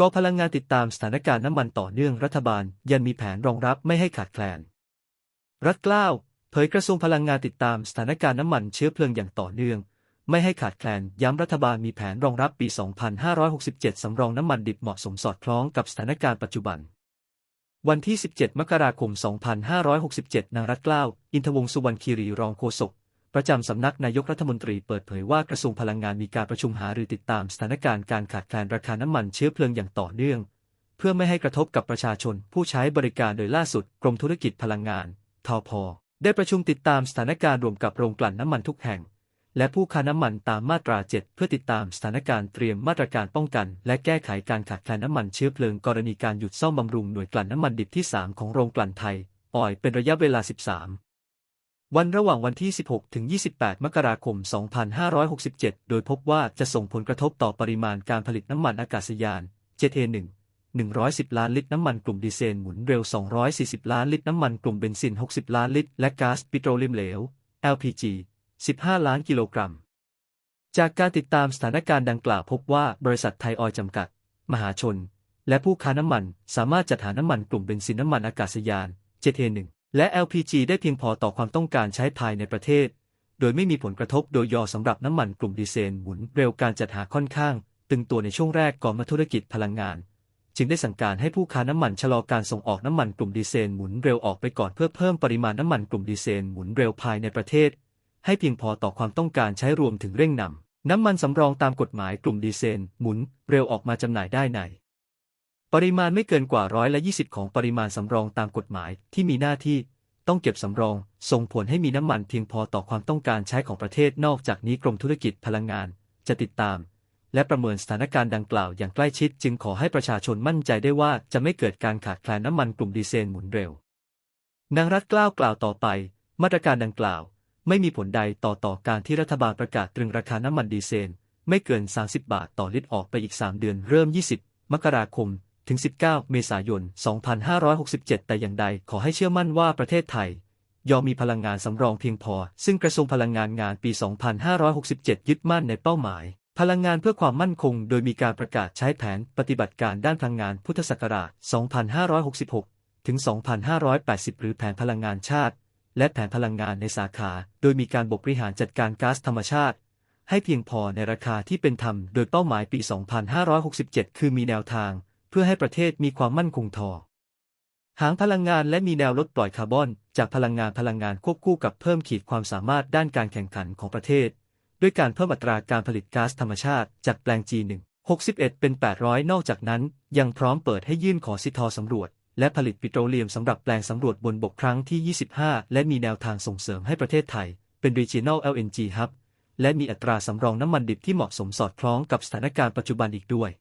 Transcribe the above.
กพลังงานติดตามสถานการณ์น้ำมันต่อเนื่องรัฐบาลยังมีแผนรองรับไม่ให้ขาดแคลน รัฐกล้าวเผยกระทรวงพลังงานติดตามสถานการณ์น้ำมันเชื้อเพลิงอย่างต่อเนื่อง ไม่ให้ขาดแคลน ย้ำรัฐบาลมีแผนรองรับปี 2567 สำรองน้ำมันดิบเหมาะสมสอดคล้องกับสถานการณ์ปัจจุบัน วันที่ 17 มกราคม 2567 นางรัฐกล้าว อินทวงศ์สุวรรณคีรีรองโฆษก ประจำสำนักนายกรัฐมนตรีเปิดเผยว่ากระทรวงพลังงานมีการประชุมหารือติดตามสถานการณ์การขาดแคลนราคาน้ำมันเชื้อเพลิงอย่างต่อเนื่อง เพื่อไม่ให้กระทบกับประชาชนผู้ใช้บริการโดยล่าสุดกรมธุรกิจพลังงานทพได้ประชุมติดตามสถานการณ์รวมกับโรงกลั่นน้ำมันทุกแห่ง และผู้ค้าน้ำมันตามมาตรา 7 เพื่อติดตามสถานการณ์เตรียมมาตรการป้องกัน และแก้ไขการขาดแคลนน้ำมันเชื้อเพลิงกรณีการหยุดซ่อมบำรุงหน่วยกลั่นน้ำมันดิบที่ 3 ของโรงกลั่นไทยออยเป็นระยะเวลา 13 วันระหว่างวันที่ 16 ถึง 28 มกราคม 2567 โดยพบว่าจะส่งผลกระทบต่อปริมาณการผลิตน้ำมันอากาศยาน JT1 110 ล้านลิตรน้ำมันกลุ่มดีเซลหมุนเร็ว 240 ล้านลิตรน้ำมันกลุ่มเบนซิน 60 ล้านลิตร และก๊าซปิโตรเลียมเหลว LPG 15 ล้านกิโลกรัม จากการติดตามสถานการณ์ดังกล่าวพบว่าบริษัทไทยออยล์จำกัด มหาชน และผู้ค้าน้ำมัน สามารถจัดหาน้ำมันกลุ่มเบนซินน้ำมันอากาศยาน JT1 และ LPG ได้เพียงพอต่อความต้องการใช้ภายในประเทศ โดยไม่มีผลกระทบโดยยอสำหรับน้ำมันกลุ่มดีเซลหมุนเร็วการจัดหาค่อนข้าง ตึงตัวในช่วงแรกก่อนมาธุรกิจพลังงาน จึงได้สั่งการให้ผู้ค้าน้ำมันชะลอการส่งออกน้ำมันกลุ่มดีเซลหมุนเร็วออกไปก่อนเพื่อเพิ่มปริมาณน้ำมันกลุ่มดีเซลหมุนเร็วภายในประเทศ ให้เพียงพอต่อความต้องการใช้รวมถึงเร่งนำน้ำมันสำรองตามกฎหมายกลุ่มดีเซลหมุนเร็วออกมาจำหน่ายได้ใน ปริมาณไม่เกินกว่าร้อยละ20ของปริมาณสำรองตามกฎหมายที่มีหน้าที่ต้องเก็บสำรอง ส่งผลให้มีน้ำมันเพียงพอต่อความต้องการใช้ของประเทศนอกจากนี้กรมธุรกิจพลังงาน จะติดตาม และประเมินสถานการณ์ดังกล่าวอย่างใกล้ชิด จึงขอให้ประชาชนมั่นใจได้ว่าจะไม่เกิดการขาดแคลนน้ำมันกลุ่มดีเซลหมุนเร็ว นางรัฐกล้าวกล่าวต่อไป มาตรการดังกล่าว ไม่มีผลใดต่อต่อการที่รัฐบาลประกาศตรึงราคาน้ำมันดีเซลไม่เกิน 30 บาทต่อลิตรออกไปอีก 3 เดือนเริ่ม 20 มกราคม ถึง 19 เมษายน 2567 แต่อย่างใดขอให้เชื่อมั่นว่าประเทศไทยยอมมีพลังงานสำรองเพียงพอ ซึ่งกระทรวงพลังงานงานปี 2567 ยึดมั่นในเป้าหมาย พลังงานเพื่อความมั่นคง โดยมีการประกาศใช้แผนปฏิบัติการด้านพลังงานพุทธศักราช 2566 ถึง 2580 หรือแผนพลังงานชาติ และแผนพลังงานในสาขา โดยมีการบริหารจัดการก๊าซธรรมชาติ ให้เพียงพอในราคาที่เป็นธรรม โดยเป้าหมายปี 2567 คือมีแนวทาง พื่อให้ประเทศมีความมั่นคงทอหางพลังงานและมีแนวลดปล่อยคาร์บอน จากพลังงานพลังงานควบคู่กับเพิ่มขีดความสามารถด้านการแข่งขันของประเทศ ด้วยการเพิ่มอัตราการผลิตก๊าซธรรมชาติจากแปลง G1 61 เป็น 800 นอกจากนั้น ยังพร้อมเปิดให้ยื่นขอสิทธอสำรวจ และผลิตปิโตรเลียมสำหรับแปลงสำรวจบนบกครั้งที่ 25 และมีแนวทางส่งเสริมให้ประเทศไทย เป็น Regional LNG Hub และมีอัตราสำรองน้ำมันดิบที่เหมาะสมสอดคล้องกับสถานการณ์ปัจจุบันอีกด้วย